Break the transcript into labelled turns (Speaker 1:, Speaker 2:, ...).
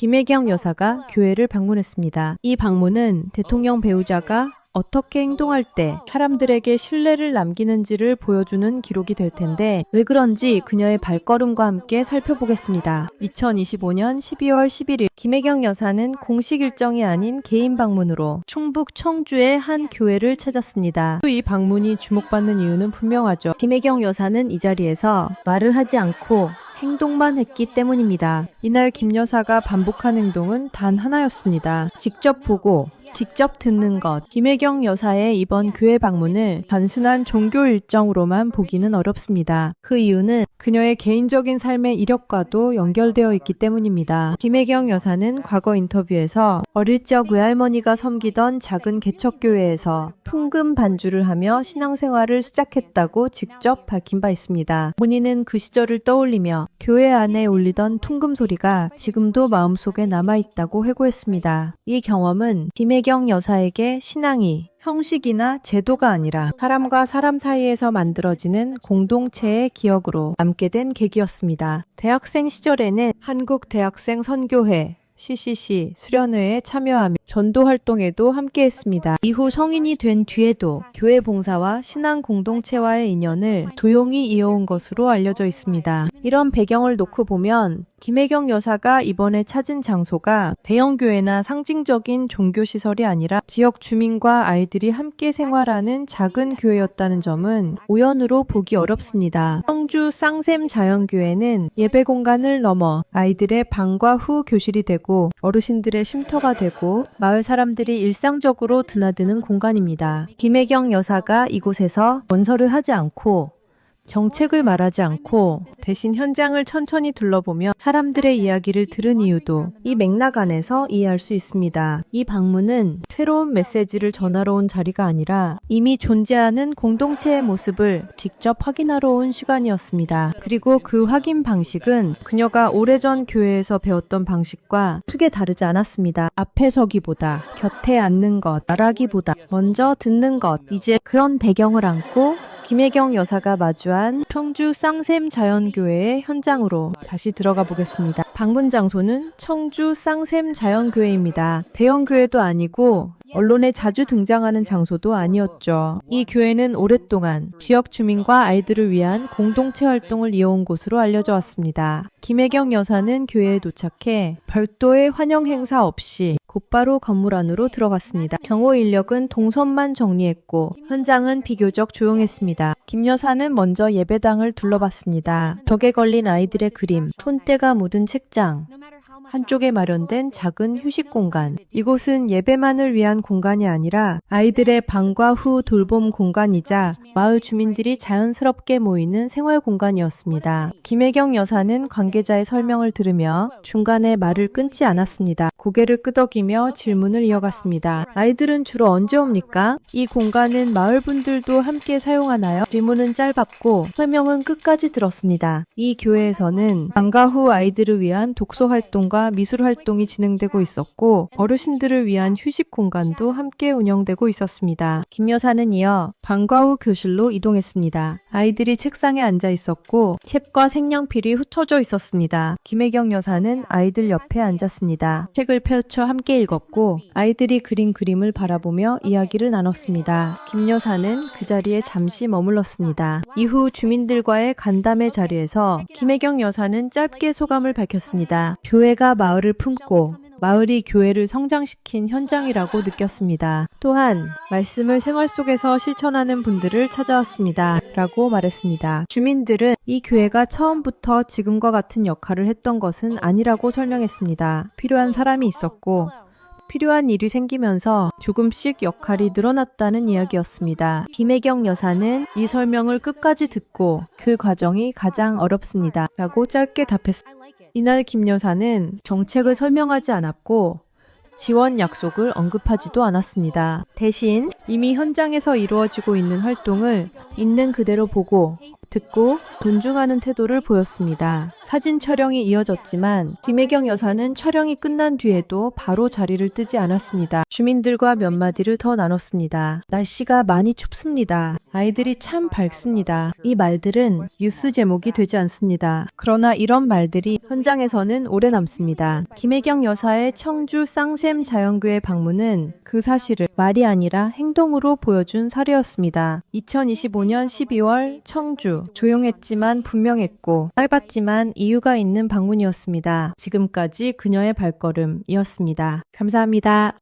Speaker 1: 김혜경 여사가 교회를 방문했습니다. 이 방문은 대통령 배우자가 어떻게 행동할 때 사람들에게 신뢰를 남기는지를 보여주는 기록이 될 텐데 왜 그런지 그녀의 발걸음과 함께 살펴보겠습니다. 2025년 12월 11일 김혜경 여사는 공식 일정이 아닌 개인 방문으로 충북 청주의 한 교회를 찾았습니다. 또 이 방문이 주목받는 이유는 분명하죠. 김혜경 여사는 이 자리에서 말을 하지 않고 행동만 했기 때문입니다. 이날 김 여사가 반복한 행동은 단 하나였습니다. 직접 보고 직접 듣는 것. 김혜경 여사의 이번 교회 방문을 단순한 종교 일정으로만 보기는 어렵습니다. 그 이유는 그녀의 개인적인 삶의 이력과도 연결되어 있기 때문입니다. 김혜경 여사는 과거 인터뷰에서 어릴 적 외할머니가 섬기던 작은 개척교회에서 풍금 반주를 하며 신앙생활을 시작했다고 직접 밝힌 바 있습니다. 본인은 그 시절을 떠올리며 교회 안에 울리던 퉁금 소리가 지금도 마음속에 남아있다고 회고했습니다. 이 경험은 김혜경 여사에게 신앙이 형식이나 제도가 아니라 사람과 사람 사이에서 만들어지는 공동체의 기억으로 남게 된 계기였습니다. 대학생 시절에는 한국 대학생 선교회 CCC 수련회에 참여하며 전도 활동에도 함께 했습니다. 이후 성인이 된 뒤에도 교회 봉사와 신앙 공동체와의 인연을 조용히 이어온 것으로 알려져 있습니다. 이런 배경을 놓고 보면 김혜경 여사가 이번에 찾은 장소가 대형교회나 상징적인 종교시설이 아니라 지역 주민과 아이들이 함께 생활하는 작은 교회였다는 점은 우연으로 보기 어렵습니다. 청주 쌍샘 자연교회는 예배 공간을 넘어 아이들의 방과 후 교실이 되고 어르신들의 쉼터가 되고 마을 사람들이 일상적으로 드나드는 공간입니다. 김혜경 여사가 이곳에서 원서를 하지 않고 정책을 말하지 않고 대신 현장을 천천히 둘러보며 사람들의 이야기를 들은 이유도 이 맥락 안에서 이해할 수 있습니다. 이 방문은 새로운 메시지를 전하러 온 자리가 아니라 이미 존재하는 공동체의 모습을 직접 확인하러 온 시간이었습니다. 그리고 그 확인 방식은 그녀가 오래전 교회에서 배웠던 방식과 크게 다르지 않았습니다. 앞에 서기보다 곁에 앉는 것, 말하기보다 먼저 듣는 것, 이제 그런 배경을 안고 김혜경 여사가 마주한 청주 쌍샘 자연교회의 현장으로 다시 들어가 보겠습니다. 방문 장소는 청주 쌍샘 자연교회입니다. 대형 교회도 아니고 언론에 자주 등장하는 장소도 아니었죠. 이 교회는 오랫동안 지역 주민과 아이들을 위한 공동체 활동을 이어온 곳으로 알려져 왔습니다. 김혜경 여사는 교회에 도착해 별도의 환영 행사 없이 곧바로 건물 안으로 들어갔습니다. 경호 인력은 동선만 정리했고 현장은 비교적 조용했습니다. 김 여사는 먼저 예배당을 둘러봤습니다. 벽에 걸린 아이들의 그림, 손때가 묻은 책장, 한쪽에 마련된 작은 휴식 공간. 이곳은 예배만을 위한 공간이 아니라 아이들의 방과 후 돌봄 공간이자 마을 주민들이 자연스럽게 모이는 생활 공간이었습니다. 김혜경 여사는 관계자의 설명을 들으며 중간에 말을 끊지 않았습니다. 고개를 끄덕이며 질문을 이어갔습니다. 아이들은 주로 언제 옵니까? 이 공간은 마을 분들도 함께 사용하나요? 질문은 짧았고 설명은 끝까지 들었습니다. 이 교회에서는 방과 후 아이들을 위한 독서 활동과 미술 활동이 진행되고 있었고 어르신들을 위한 휴식 공간도 함께 운영되고 있었습니다. 김 여사는 이어 방과 후 교실로 이동했습니다. 아이들이 책상에 앉아 있었고 책과 색연필이 흩어져 있었습니다. 김혜경 여사는 아이들 옆에 앉았습니다. 책을 펼쳐 함께 읽었고 아이들이 그린 그림을 바라보며 이야기를 나눴습니다. 김 여사는 그 자리에 잠시 머물렀습니다. 이후 주민들과의 간담회 자리에서 김혜경 여사는 짧게 소감을 밝혔습니다. 교회가 마을을 품고 마을이 교회를 성장시킨 현장이라고 느꼈습니다. 또한 말씀을 생활 속에서 실천하는 분들을 찾아왔습니다. 라고 말했습니다. 주민들은 이 교회가 처음부터 지금과 같은 역할을 했던 것은 아니라고 설명했습니다. 필요한 사람이 있었고 필요한 일이 생기면서 조금씩 역할이 늘어났다는 이야기였습니다. 김혜경 여사는 이 설명을 끝까지 듣고 그 과정이 가장 어렵습니다. 라고 짧게 답했습니다. 이날 김 여사는 정책을 설명하지 않았고 지원 약속을 언급하지도 않았습니다. 대신 이미 현장에서 이루어지고 있는 활동을 있는 그대로 보고 듣고 존중하는 태도를 보였습니다. 사진 촬영이 이어졌지만 김혜경 여사는 촬영이 끝난 뒤에도 바로 자리를 뜨지 않았습니다. 주민들과 몇 마디를 더 나눴습니다. 날씨가 많이 춥습니다. 아이들이 참 밝습니다. 이 말들은 뉴스 제목이 되지 않습니다. 그러나 이런 말들이 현장에서는 오래 남습니다. 김혜경 여사의 청주 쌍샘 자연교회 방문은 그 사실을 말이 아니라 행동으로 보여준 사례였습니다. 2025년 12월 청주 조용했지만 분명했고 짧았지만 이유가 있는 방문이었습니다. 지금까지 그녀의 발걸음이었습니다. 감사합니다.